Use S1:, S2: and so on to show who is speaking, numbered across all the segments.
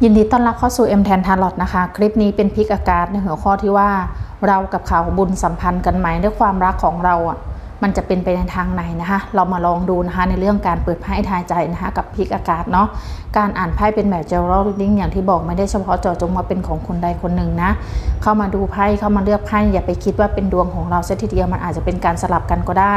S1: ยินดีต้อนรับเข้าสู่ M แทนทาร์ลอตนะคะ คลิปนี้เป็นพิกอากาศในหัวข้อที่ว่าเรากับเขาบุญสัมพันธ์กันไหมด้วยความรักของเราอะมันจะเป็นไปในทางไหนนะคะ เรามาลองดูนะคะในเรื่องการเปิดไพ่ทายใจนะคะกับพิกอากาศเนาะ การอ่านไพ่เป็นแบบ general reading อย่างที่บอกไม่ได้เฉพาะเจาะจงว่าเป็นของคนใดคนหนึ่งนะ เข้ามาดูไพ่เข้ามาเลือกไพ่อย่าไปคิดว่าเป็นดวงของเราเสียทีเดียวมันอาจจะเป็นการสลับกันก็ได้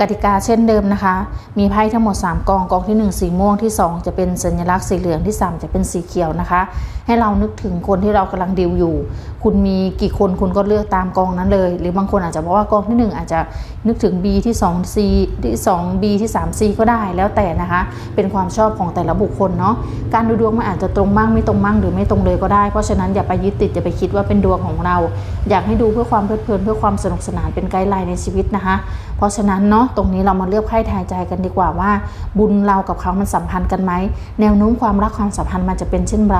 S1: กติกาเช่นเดิมนะคะ มีไพ่ทั้งหมด 3 กอง กองที่ 1 สีม่วงที่ 2 จะเป็นสัญลักษณ์สีเหลืองที่ 3 จะเป็นสีเขียวนะคะ ให้เรานึกถึงคนที่เรากำลังดิวอยู่ คุณมีกี่คนคุณก็เลือกตามกองนั้นเลย หรือบางคนอาจจะบอกว่ากองที่ 1 อาจจะนึกถึง B ที่ 2 C ที่ 2 B ที่3 C ก็ได้แล้วแต่นะคะ เป็นความชอบของแต่ละบุคคลเนาะ การดูดวงมันอาจจะตรงบ้างไม่ตรงบ้างหรือไม่ตรงเลยก็ได้ เพราะฉะนั้นอย่าไปยึดติดอย่าไปคิดว่าเป็นดวงของเรา อยากให้ดูเพื่อความเพลิดเพลินเพื่อความสนุกสนานเป็นไกด์ไลน์ในชีวิตนะคะ เพราะฉะนั้นเนาะตรงนี้เรามาเลือกไพ่ทายใจกันดีกว่าว่า บุญเรากับเขามันสัมพันธ์กันไหมแนวโน้มความรักความสัมพันธ์มันจะเป็นเช่นไร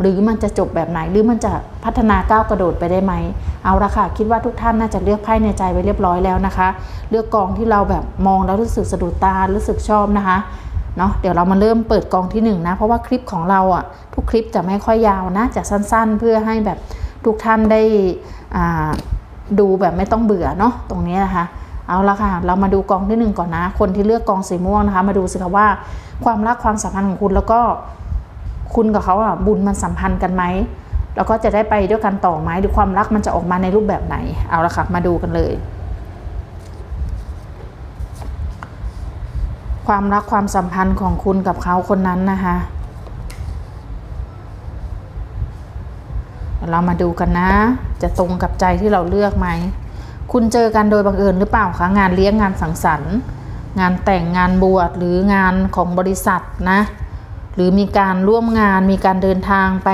S1: หรือมันจะจบแบบไหนหรือมันจะพัฒนาก้าวกระโดดไปได้ไหม เอาละค่ะ คิดว่าทุกท่านน่าจะเลือกไพ่ในใจไว้เรียบร้อยแล้วนะคะ เลือกกองที่เราแบบมองแล้วรู้สึกสะดุดตารู้สึกชอบนะคะเนาะเดี๋ยวเรามาเริ่มเปิดกองที่หนึ่งนะเพราะว่าคลิปของเราอะทุกคลิปจะไม่ค่อยยาวนะจะสั้นๆ เพื่อให้แบบทุกท่านได้อ่าดูแบบไม่ต้องเบื่อเนาะตรงนี้นะคะ เอาละค่ะ เรามาดูกองที่หนึ่งก่อนนะ คนที่เลือกกองสีม่วงนะคะ มาดูสิคะว่า ความรักความสัมพันธ์ของคุณแล้วก็คุณกับเขาอะบุญมันสัมพันธ์กันไหมแล้วก็จะได้ไปด้วยกันต่อไหมหรือความรักมันจะออกมาในรูปแบบไหน เอาละค่ะ มาดูกันเลย ความรักความสัมพันธ์ของคุณกับเขาคนนั้นนะคะเดี๋ยวเรามาดูกันนะ จะตรงกับใจที่เราเลือกไหม คุณเจอกันโดยบังเอิญหรือเปล่าคะงานเลี้ยงงานสังสรรค์ งานแต่งงานบวชหรืองานของบริษัทนะ หรือมีการร่วมงานมีการเดินทางไป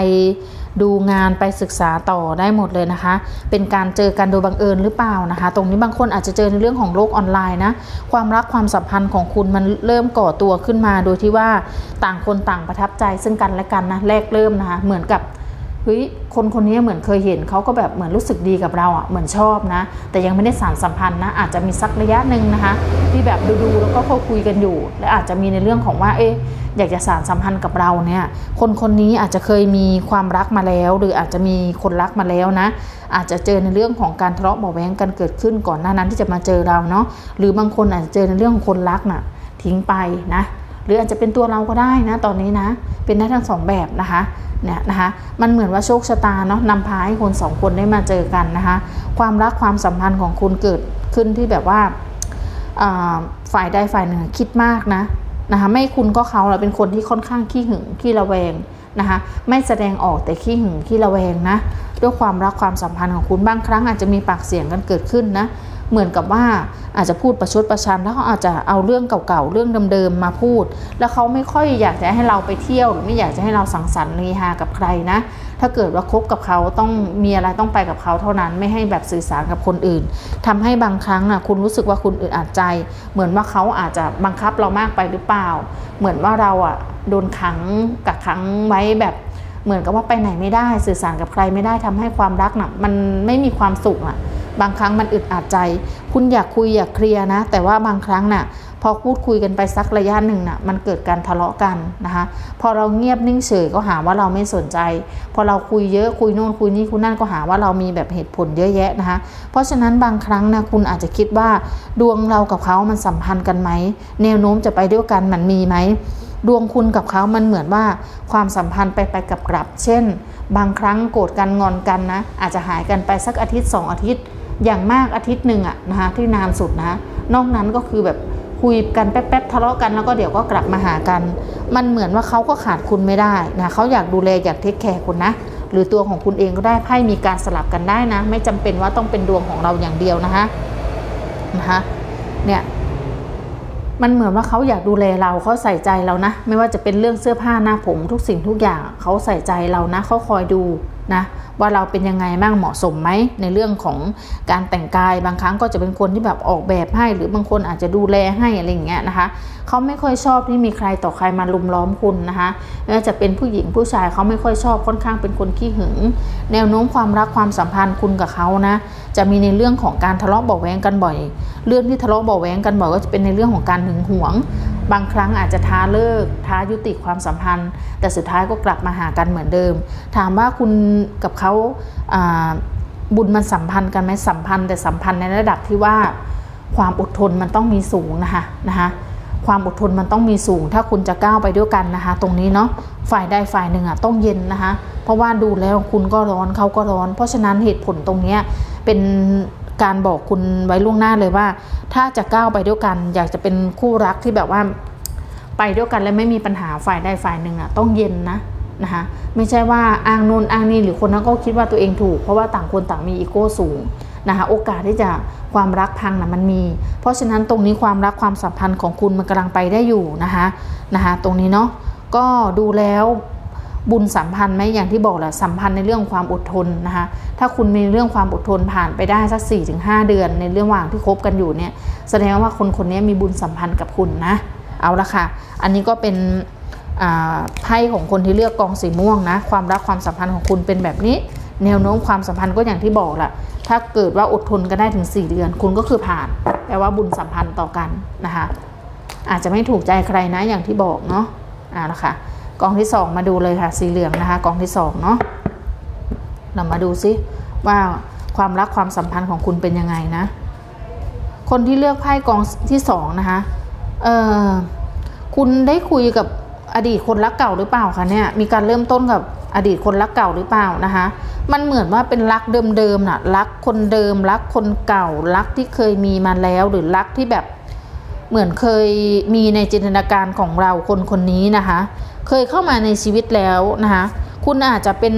S1: ดูงานไปศึกษาต่อได้หมดเลยนะคะ เป็นการเจอกันโดยบังเอิญหรือเปล่านะคะ ตรงนี้บางคนอาจจะเจอในเรื่องของโลกออนไลน์นะ ความรักความสัมพันธ์ของคุณมันเริ่มก่อตัวขึ้นมา โดยที่ว่าต่างคนต่างประทับใจซึ่งกันและกันนะ แรกเริ่มนะคะ เหมือนกับ เฮ้ยคนคนนี้เหมือนเคยเห็นเขาก็แบบเหมือนรู้สึกดีกับเราอะเหมือนชอบนะ แต่ยังไม่ได้สารสัมพันธ์นะ อาจจะมีสักระยะหนึ่งนะคะ ที่แบบดูๆแล้วก็เขาคุยกันอยู่ และอาจจะมีในเรื่องของว่าเอ๊ะอยากจะสารสัมพันธ์กับเราเนี่ย คนคนนี้อาจจะเคยมีความรักมาแล้ว หรืออาจจะมีคนรักมาแล้วนะ อาจจะเจอในเรื่องของการทะเลาะเบาแวงกันเกิดขึ้นก่อนหน้านั้นที่จะมาเจอเราเนาะหรือบางคนอาจจะเจอในเรื่องของคนรักน่ะทิ้งไปนะ หรืออาจจะเป็นตัวเราก็ได้นะตอนนี้นะ เป็นได้ทั้งสองแบบนะคะเนี่ยนะคะมันเหมือนว่าโชคชะตาเนาะนำพาให้คนสองคนได้มาเจอกันนะคะความรักความสัมพันธ์ของคุณเกิดขึ้นที่แบบว่าฝ่ายใดฝ่ายหนึ่งคิดมากนะนะคะไม่คุณก็เขาเราเป็นคนที่ค่อนข้างขี้หึงขี้ระแวงนะคะไม่แสดงออกแต่ขี้หึงขี้ระแวงนะด้วยความรักความสัมพันธ์ของคุณบางครั้งอาจจะมีปากเสียงกันเกิดขึ้นนะ เหมือนกับว่าอาจจะพูดประชดประชันแล้วเขาอาจจะเอาเรื่องเก่าๆเรื่องเดิมๆมาพูด แล้วเขาไม่ค่อยอยากจะให้เราไปเที่ยวหรือไม่อยากจะให้เราสังสรรค์เฮฮากับใครนะ ถ้าเกิดว่าคบกับเขาต้องมีอะไรต้องไปกับเขาเท่านั้นไม่ให้แบบสื่อสารกับคนอื่นทำให้บางครั้งนะคุณรู้สึกว่าคุณอึดอัดใจ เหมือนว่าเขาอาจจะบังคับเรามากไปหรือเปล่า เหมือนว่าเราอะโดนขังกักขังไว้แบบเหมือนกับว่าไปไหนไม่ได้สื่อสารกับใครไม่ได้ทำให้ความรักน่ะมันไม่มีความสุขอะ บางครั้งมันอึดอัดใจ คุณอยากคุยอยากเคลียร์นะ แต่ว่าบางครั้งน่ะพอพูดคุยกันไปสักระยะหนึ่งน่ะมันเกิดการทะเลาะกันนะคะ พอเราเงียบนิ่งเฉยก็หาว่าเราไม่สนใจ พอเราคุยเยอะคุยโน่นคุยนี่คุยนั่นก็หาว่าเรามีแบบเหตุผลเยอะแยะนะคะ เพราะฉะนั้นบางครั้งนะคุณอาจจะคิดว่าดวงเรากับเขามันสัมพันธ์กันไหมแนวโน้มจะไปด้วยกันมันมีไหมดวงคุณกับเขามันเหมือนว่าความสัมพันธ์ไปไปกับกลับ เช่น บางครั้งโกรธกันงอนกันนะอาจจะหายกันไปสักอาทิตย์สองอาทิตย์ อย่างมากอาทิตย์หนึ่งอะนะคะที่นานสุดนะ นอกนั้นก็คือแบบคุยกันแป๊บๆทะเลาะกันแล้วก็เดี๋ยวก็กลับมาหากัน มันเหมือนว่าเขาก็ขาดคุณไม่ได้นะเขาอยากดูแลอยากเทคแคร์คุณนะ หรือตัวของคุณเองก็ได้ไพ่มีการสลับกันได้นะ ไม่จำเป็นว่าต้องเป็นดวงของเราอย่างเดียวนะคะนะคะเนี่ยมันเหมือนว่าเขาอยากดูแลเราเขาใส่ใจเรานะ ไม่ว่าจะเป็นเรื่องเสื้อผ้าหน้าผมทุกสิ่งทุกอย่าง เขาใส่ใจเรานะเขาคอยดูนะว่าเราเป็นยังไงบ้างเหมาะสมไหมในเรื่องของการแต่งกายบางครั้งก็จะเป็นคนที่แบบออกแบบให้ หรือบางคนอาจจะดูแลให้อะไรอย่างเงี้ยนะคะเขาไม่ค่อยชอบที่มีใครต่อใครมาลุมล้อมคุณนะคะไม่ว่าจะเป็นผู้หญิงผู้ชายเขาไม่ค่อยชอบค่อนข้างเป็นคนขี้หึง แนวโน้มความรักความสัมพันธ์คุณกับเขานะจะมีในเรื่องของการทะเลาะเบาแวงกันบ่อย เรื่องที่ทะเลาะเบาแวงกันบ่อยก็จะเป็นในเรื่องของการหึงหวง บางครั้งอาจจะท้าเลิก ท้ายุติความสัมพันธ์ แต่สุดท้ายก็กลับมาหากันเหมือนเดิม ถามว่าคุณกับเขาบุญมันสัมพันธ์กันไหมสัมพันธ์แต่สัมพันธ์ในระดับที่ว่าความอดทนมันต้องมีสูงนะคะนะคะความอดทนมันต้องมีสูง ถ้าคุณจะก้าวไปด้วยกันนะคะ ตรงนี้เนาะฝ่ายใดฝ่ายหนึ่งอะต้องเย็นนะคะ เพราะว่าดูแล้วคุณก็ร้อนเขาก็ร้อน เพราะฉะนั้นเหตุผลตรงนี้เป็น การบอกคุณไว้ล่วงหน้าเลยว่า ถ้าจะก้าวไปด้วยกัน อยากจะเป็นคู่รักที่แบบว่า ไปด้วยกันแล้วไม่มีปัญหาฝ่ายใดฝ่ายหนึ่งอะต้องเย็นนะนะคะไม่ใช่ว่าอ้างนู่นอ้างนี่หรือคนนั้นก็คิดว่าตัวเองถูก เพราะว่าต่างคนต่างมีอีโก้สูงนะคะโอกาสที่จะความรักพังนะมันมี เพราะฉะนั้นตรงนี้ความรักความสัมพันธ์ของคุณมันกำลังไปได้อยู่นะคะนะคะตรงนี้เนาะก็ดูแล้ว บุญสัมพันธ์ไหมอย่างที่บอกแหละสัมพันธ์ในเรื่องความอดทนนะคะถ้าคุณมีเรื่องความอดทนผ่านไปได้สัก 4-5 เดือน ในเรื่องว่างที่คบกันอยู่เนี่ยแสดงว่าคนคนนี้มีบุญสัมพันธ์กับคุณนะเอาละค่ะ อันนี้ก็เป็นไพ่ของคนที่เลือกกองสีม่วงนะ ความรักความสัมพันธ์ของคุณเป็นแบบนี้ แนวโน้มความสัมพันธ์ก็อย่างที่บอกแหละถ้าเกิดว่าอดทนกันได้ถึง 4 เดือน คุณก็คือผ่านแปลว่าบุญสัมพันธ์ต่อกันนะคะอาจจะไม่ถูกใจใครนะอย่างที่บอกเนาะอ่าละค่ะ กองที่ 2 มาดูเลยค่ะ สีเหลืองนะคะกองที่2เนาะเรามาดูซิว่าความรักความสัมพันธ์ของคุณเป็นยังไงนะ คนที่เลือกไพ่กองที่สองนะคะ เออคุณได้คุยกับอดีตคนรักเก่าหรือเปล่าคะเนี่ย มีการเริ่มต้นกับอดีตคนรักเก่าหรือเปล่านะคะ มันเหมือนว่าเป็นรักเดิมๆน่ะ รักคนเดิม รักคนเก่า รักที่เคยมีมาแล้ว หรือรักที่แบบเหมือนเคยมีในจินตนาการของเราคนคนนี้นะคะ เคยเข้ามาในชีวิตแล้วนะคะคุณอาจจะเป็น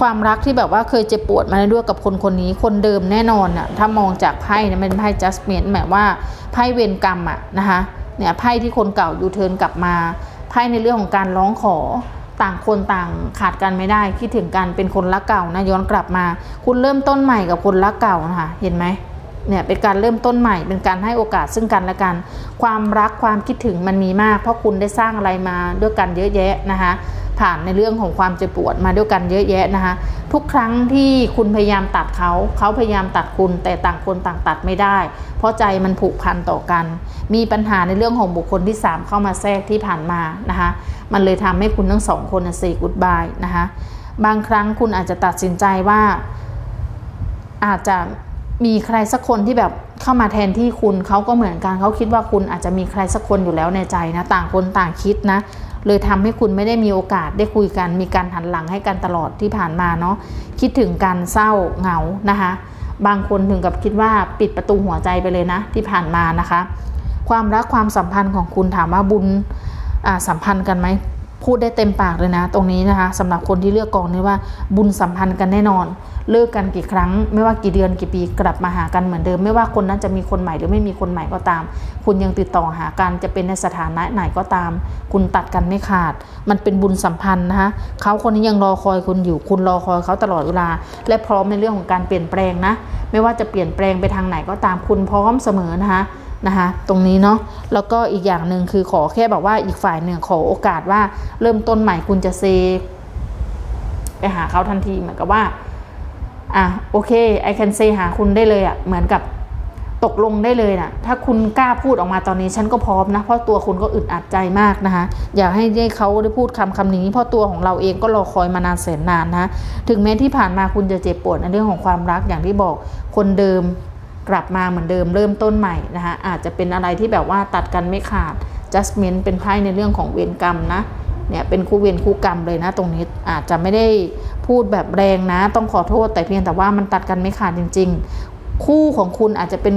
S1: ความรักที่แบบว่าเคยเจ็บปวดมาด้วยกับคนคนนี้คนเดิมแน่นอนอะถ้ามองจากไพ่เนี่ยมันเป็นไพ่ judgment หมายว่าไพ่เวรกรรมอะนะคะเนี่ยไพ่ที่คนเก่ายูเทิร์นกลับมาไพ่ในเรื่องของการร้องขอต่างคนต่างขาดกันไม่ได้คิดถึงกันเป็นคนรักเก่านะย้อนกลับมา คุณเริ่มต้นใหม่กับคนรักเก่านะคะเห็นไหม เนี่ยเป็นการเริ่มต้นใหม่เป็นการให้โอกาสซึ่งกันและกัน ความรักความคิดถึงมันมีมาก เพราะคุณได้สร้างอะไรมาด้วยกันเยอะแยะนะคะผ่านในเรื่องของความเจ็บปวดมาด้วยกันเยอะแยะนะคะทุกครั้งที่คุณพยายามตัดเขาเขาพยายามตัดคุณแต่ต่างคนต่างตัดไม่ได้ เพราะใจมันผูกพันต่อกัน มีปัญหาในเรื่องของบุคคลที่ 3 เข้ามาแทรกที่ผ่านมานะคะมันเลยทำให้คุณทั้งสองคนเซกุดบายนะคะบางครั้งคุณอาจจะตัดสินใจว่าอาจจะ มีใครสักคนที่แบบเข้ามาแทนที่คุณเขาก็เหมือนกันเขาคิดว่าคุณอาจจะมีใครสักคนอยู่แล้วในใจนะต่างคนต่างคิดนะ เลยทำให้คุณไม่ได้มีโอกาสได้คุยกัน มีการหันหลังให้กันตลอดที่ผ่านมาเนาะคิดถึงการเศร้าเหงานะคะ บางคนถึงกับคิดว่าปิดประตูหัวใจไปเลยนะที่ผ่านมานะคะ ความรักความสัมพันธ์ของคุณถามว่าบุญอ่าสัมพันธ์กันไหม พูดได้เต็มปากเลยนะ ตรงนี้นะคะสำหรับคนที่เลือกกองนี้ว่าบุญสัมพันธ์กันแน่นอน เลิกกันกี่ครั้ง ไม่ว่ากี่เดือนกี่ปีกลับมาหากันเหมือนเดิม ไม่ว่าคนนั้นจะมีคนใหม่หรือไม่มีคนใหม่ก็ตาม คุณยังติดต่อหากันจะเป็นในสถานะไหนก็ตาม คุณตัดกันไม่ขาด มันเป็นบุญสัมพันธ์นะคะเขาคนนี้ยังรอคอยคุณอยู่ คุณรอคอยเขาตลอดเวลา และพร้อมในเรื่องของการเปลี่ยนแปลงนะ ไม่ว่าจะเปลี่ยนแปลงไปทางไหนก็ตามคุณพร้อมเสมอนะคะ นะคะตรงนี้เนาะแล้วก็อีกอย่างหนึ่งคือขอแค่แบบว่าอีกฝ่ายหนึ่งขอโอกาสว่าเริ่มต้นใหม่คุณจะเซไปหาเขาทันทีเหมือนกับว่าอะโอเค I can say หาคุณได้เลยอะ่ะเหมือนกับตกลงได้เลยนะถ้าคุณกล้าพูดออกมาตอนนี้ฉันก็พร้อมนะ เพราะตัวคุณก็อึดอัดใจมากนะคะ อยากให้ได้เขาได้พูดคำคำนี้ เพราะตัวของเราเองก็รอคอยมานานแสนนานนะ ถึงแม้ที่ผ่านมาคุณจะเจ็บปวดในเรื่องของความรักอย่างที่บอกคนเดิม กลับมาเหมือนเดิมเริ่มต้นใหม่นะคะอาจจะเป็นอะไรที่แบบว่าตัดกันไม่ขาด justment เป็นไพ่ในเรื่องของเวรกรรมนะเนี่ยเป็นคู่เวรคู่กรรมเลยนะตรงนี้อาจจะไม่ได้พูดแบบแรงนะ ต้องขอโทษแต่เพียงแต่ว่ามันตัดกันไม่ขาดจริง ๆ คู่ของคุณอาจจะเป็น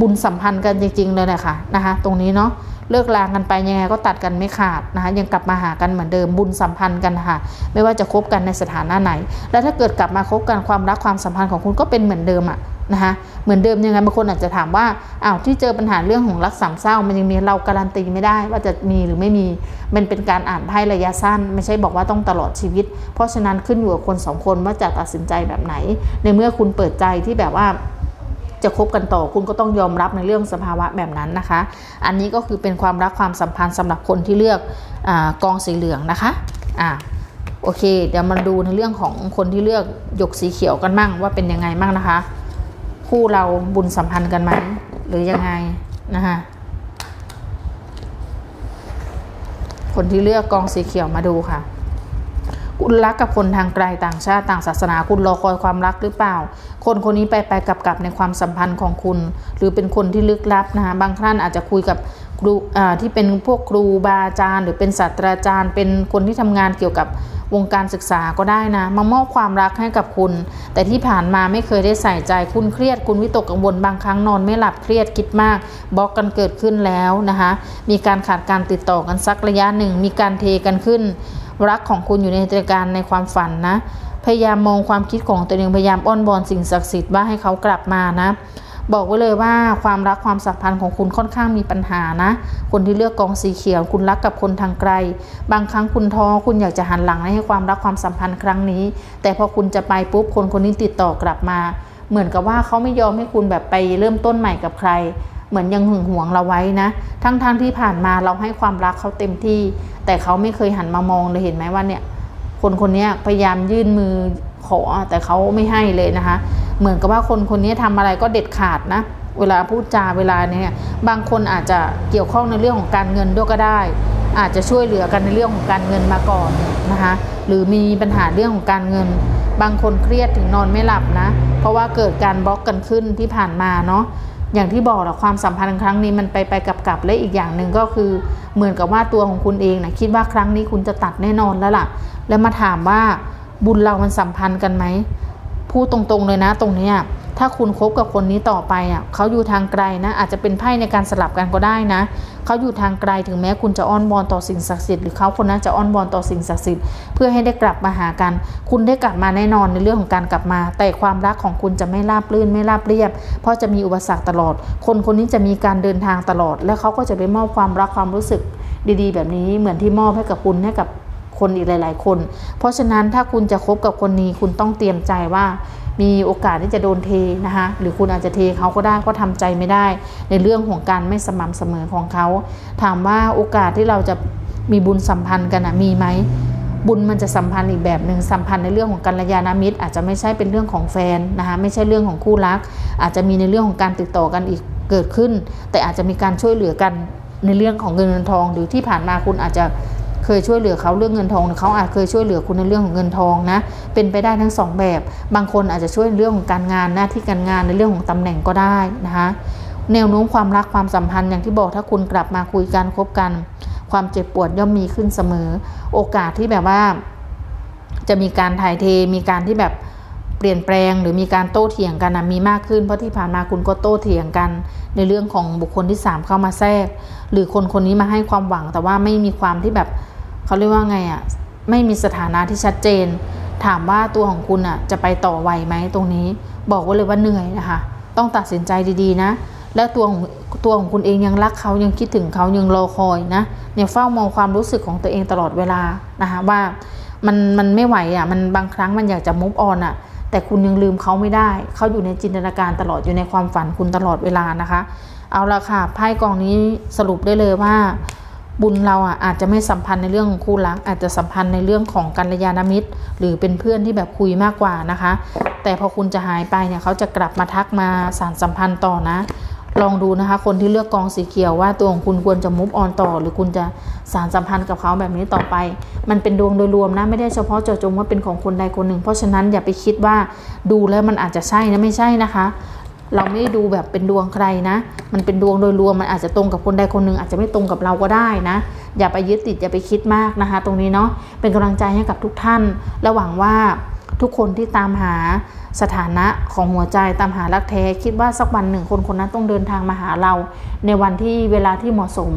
S1: บุญสัมพันธ์กันจริง ๆ เลยนะค่ะนะคะ ตรงนี้เนาะเลิกลากันไปยังไงก็ตัดกันไม่ขาดนะคะยังกลับมาหากันเหมือนเดิมบุญสัมพันธ์กันค่ะ ไม่ว่าจะคบกันในสถานะไหน แล้วถ้าเกิดกลับมาคบกันความรักความสัมพันธ์ของคุณก็เป็นเหมือนเดิมอะนะคะเหมือนเดิมยังไงบางคนอาจจะถามว่าอ้าวที่เจอปัญหาเรื่องของรักสามเศร้า มันยังมีเราการันตีไม่ได้ว่าจะมีหรือไม่มีมันเป็นการอ่านไพ่ระยะสั้น ไม่ใช่บอกว่าต้องตลอดชีวิต เพราะฉะนั้นขึ้นอยู่กับคนสองคนว่าจะตัดสินใจแบบไหน ในเมื่อคุณเปิดใจที่แบบว่า จะคบกันต่อคุณก็ต้องยอมรับในเรื่องสภาวะแบบนั้นนะคะ อันนี้ก็คือเป็นความรักความสัมพันธ์สำหรับคนที่เลือกอกองสีเหลืองนะคะอ่าโอเค เดี๋ยวมาดูในเรื่องของคนที่เลือกหยกสีเขียวกันมั่งว่าเป็นยังไงมั่งนะคะ คู่เราบุญสัมพันธ์กันไหมหรือยังไงนะคะคนที่เลือกกองสีเขียวมาดูค่ะ คุณรักกับคนทางไกลต่างชาติต่างศาสนาคุณรอคอยความรักหรือเปล่า คนคนนี้ไปไปกลับกลับในความสัมพันธ์ของคุณ หรือเป็นคนที่ลึกลับนะคะบางท่านอาจจะคุยกับ ครูที่เป็นพวกครูบาอาจารย์ หรือเป็นศาสตราจารย์ เป็นคนที่ทำงานเกี่ยวกับวงการศึกษาก็ได้นะ มามอบความรักให้กับคุณ แต่ที่ผ่านมาไม่เคยได้ใส่ใจคุณเครียด คุณวิตกกังวลบางครั้งนอนไม่หลับเครียดคิดมากบล็อกกันเกิดขึ้นแล้วนะคะมีการขาดการติดต่อกันสักระยะหนึ่ง มีการเทกันขึ้น รักของคุณอยู่ในจินตนาการในความฝันนะพยายามมองความคิดของตัวเองพยายามอ้อนบอนสิ่งศักดิ์สิทธิ์ว่าให้เขากลับมานะ บอกไว้เลยว่าความรักความสัมพันธ์ของคุณค่อนข้างมีปัญหานะ คนที่เลือกกองสีเขียว คุณรักกับคนทางไกล บางครั้งคุณท้อคุณอยากจะหันหลังให้ความรักความสัมพันธ์ครั้งนี้ แต่พอคุณจะไปปุ๊บคนคนนี้ติดต่อกลับมา เหมือนกับว่าเขาไม่ยอมให้คุณแบบไปเริ่มต้นใหม่กับใคร เหมือนยังหึงหวงเราไว้นะ ทั้งๆทที่ผ่านมาเราให้ความรักเขาเต็มที่ แต่เขาไม่เคยหันมามองเลยเห็นไหมว่าเนี่ยคนคนนี้พยายามยื่นมือขอแต่เขาไม่ให้เลยนะคะ เหมือนกับว่าคนคนนี้ทำอะไรก็เด็ดขาดนะ เวลาพูดจาเวลาเนี่ยบางคนอาจจะเกี่ยวข้องในเรื่องของการเงินด้วยก็ได้ อาจจะช่วยเหลือกันในเรื่องของการเงินมาก่อนนะคะหรือมีปัญหาเรื่องของการเงิน บางคนเครียดถึงนอนไม่หลับนะ เพราะว่าเกิดการบล็อกกันขึ้นที่ผ่านมาเนาะอย่างที่บอกแหละความสัมพันธ์ครั้งนี้มันไปไปกับกับและอีกอย่างหนึ่งก็คือเหมือนกับว่าตัวของคุณเองนะคิดว่าครั้งนี้คุณจะตัดแน่นอนแล้วล่ะ แล้วมาถามว่าบุญเรามันสัมพันธ์กันไหม พูดตรงๆเลยนะตรงนี้ถ้าคุณคบกับคนนี้ต่อไปอะเขาอยู่ทางไกลนะ อาจจะเป็นไพ่ในการสลับกันก็ได้นะเขาอยู่ทางไกลถึงแม้คุณจะอ้อนวอนต่อสิ่งศักดิ์สิทธิ์หรือเขาคนนั้นจะอ้อนวอนต่อสิ่งศักดิ์สิทธิ์เพื่อให้ได้กลับมาหากัน คุณได้กลับมาแน่นอนในเรื่องของการกลับมา แต่ความรักของคุณจะไม่ราบรื่นไม่ราบเรียบ เพราะจะมีอุปสรรคตลอด คนคนนี้จะมีการเดินทางตลอด และเขาก็จะไปมอบความรักความรู้สึกดีๆ แบบนี้เหมือนที่มอบให้กับคุณให้กับ คนอีกหลาย ๆ คน เพราะฉะนั้นถ้าคุณจะคบกับคนนี้คุณต้องเตรียมใจว่ามีโอกาสที่จะโดนเทนะคะหรือคุณอาจจะเทเขาก็ได้ก็ทำใจไม่ได้ ในเรื่องของการไม่สม่ำเสมอของเขา ถามว่าโอกาสที่เราจะมีบุญสัมพันธ์กันนะมีไหมบุญมันจะสัมพันธ์อีกแบบหนึ่งสัมพันธ์ในเรื่องของกัลยาณมิตร อาจจะไม่ใช่เป็นเรื่องของแฟนนะคะไม่ใช่เรื่องของคู่รัก อาจจะมีในเรื่องของการติดต่อกันอีกเกิดขึ้น แต่อาจจะมีการช่วยเหลือกันในเรื่องของเงินทองหรือที่ผ่านมาคุณอาจจะ เคยช่วยเหลือเขาเรื่องเงินทองหรือเขาอาจเคยช่วยเหลือคุณในเรื่องของเงินทองนะ เป็นไปได้ทั้งสองแบบ บางคนอาจจะช่วยเรื่องของการงานหน้าที่การงานในเรื่องของตำแหน่งก็ได้นะคะแนวโน้มความรักความสัมพันธ์อย่างที่บอกถ้าคุณกลับมาคุยกันคบกัน ความเจ็บปวดย่อมมีขึ้นเสมอ โอกาสที่แบบว่า จะมีการถ่ายเทมีการที่แบบเปลี่ยนแปลงหรือมีการโต้เถียงกันนะมีมากขึ้นเพราะที่ผ่านมาคุณก็โต้เถียงกัน ในเรื่องของบุคคลที่สามเข้ามาแทรก หรือคนคนนี้มาให้ความหวังแต่ว่าไม่มีความที่แบบ เขาเรียกว่าไงอะ่ะไม่มีสถานะที่ชัดเจน ถามว่าตัวของคุณอะจะไปต่อไหวไหมตรงนี้ บอกไว้เลยว่าเหนื่อยนะคะ ต้องตัดสินใจดีๆนะ แล้วตัวของตัวของคุณเองยังรักเขายังคิดถึงเขายังรอคอยนะเนี่ยเฝ้ามองความรู้สึกของตัวเองตลอดเวลานะคะว่ามันมันไม่ไหวอะมันบางครั้งมันอยากจะมุฟออนอะแต่คุณยังลืมเขาไม่ได้ เขาอยู่ในจินตนาการตลอดอยู่ในความฝันคุณตลอดเวลานะคะ เอาละค่ะไพ่กองนี้สรุปได้เลยว่า บุญเราอะอาจจะไม่สัมพันธ์ในเรื่องของคู่รัก อาจจะสัมพันธ์ในเรื่องของกัลยาณมิตร หรือเป็นเพื่อนที่แบบคุยมากกว่านะคะ แต่พอคุณจะหายไปเนี่ยเขาจะกลับมาทักมาสารสัมพันธ์ต่อนะ ลองดูนะคะ คนที่เลือกกองสีเขียวว่าตัวของคุณควรจะมุฟออนต่อ หรือคุณจะสารสัมพันธ์กับเขาแบบนี้ต่อไป มันเป็นดวงโดยรวมนะไม่ได้เฉพาะเจาะจงว่าเป็นของคนใดคนหนึ่ง เพราะฉะนั้นอย่าไปคิดว่าดูแล้วมันอาจจะใช่นะไม่ใช่นะคะ เราไม่ได้ดูแบบเป็นดวงใครนะ มันเป็นดวงโดยรวมมันอาจจะตรงกับคนใดคนหนึ่งอาจจะไม่ตรงกับเราก็ได้นะ อย่าไปยึดติดอย่าไปคิดมากนะคะ ตรงนี้เนาะเป็นกำลังใจให้กับทุกท่านและหวังว่าทุกคนที่ตามหาสถานะของหัวใจตามหารักแท้คิดว่าสักวันหนึ่งคนคนนั้นต้องเดินทางมาหาเรา ในวันที่เวลาที่เหมาะสม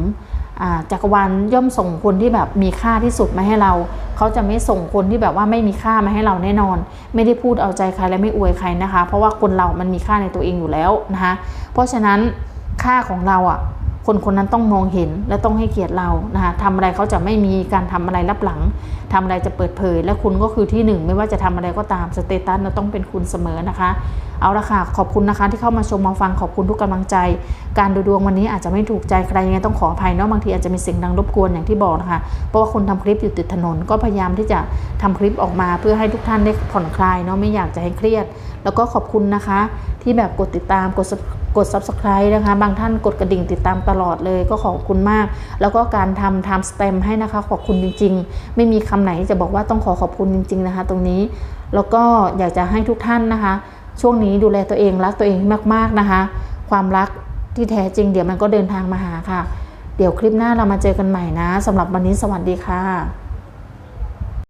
S1: จักรวาลย่อมส่งคนที่แบบมีค่าที่สุดมาให้เรา เขาจะไม่ส่งคนที่แบบว่าไม่มีค่ามาให้เราแน่นอน ไม่ได้พูดเอาใจใครและไม่อวยใครนะคะ เพราะว่าคนเรามันมีค่าในตัวเองอยู่แล้วนะคะ เพราะฉะนั้นค่าของเราอะ คนคนนั้นต้องมองเห็นและต้องให้เกียรติเรานะคะทำอะไรเขาจะไม่มีการทำอะไรลับหลังทำอะไรจะเปิดเผย และคุณก็คือที่หนึ่งไม่ว่าจะทำอะไรก็ตามสเตตัสเราต้องเป็นคุณเสมอนะคะ เอาละค่ะขอบคุณนะคะที่เข้ามาชมมาฟังขอบคุณทุกกำลังใจ การดูดวงวันนี้อาจจะไม่ถูกใจใครยังไงต้องขออภัยเนาะบางทีอาจจะมีเสียงดังรบกวนอย่างที่บอกนะคะเพราะว่าคนทำคลิปอยู่ติดถนน ก็พยายามที่จะทำคลิปออกมา เพื่อให้ทุกท่านได้ผ่อนคลายเนาะไม่อยากจะให้เครียด แล้วก็ขอบคุณนะคะ ที่แบบกดติดตามกด กด subscribe นะคะ บางท่านกดกระดิ่งติดตามตลอดเลยก็ขอบคุณมาก แล้วก็การทำ time stamp ให้นะคะขอบคุณจริง ๆ ไม่มีคำไหนจะบอกว่าต้องขอขอบคุณจริง ๆนะคะ ตรงนี้ แล้วก็อยากจะให้ทุกท่านนะคะ ช่วงนี้ดูแลตัวเองรักตัวเองมาก ๆนะคะ ความรักที่แท้จริง เดี๋ยวมันก็เดินทางมาหาค่ะ เดี๋ยวคลิปหน้าเรามาเจอกันใหม่นะสำหรับวันนี้สวัสดีค่ะ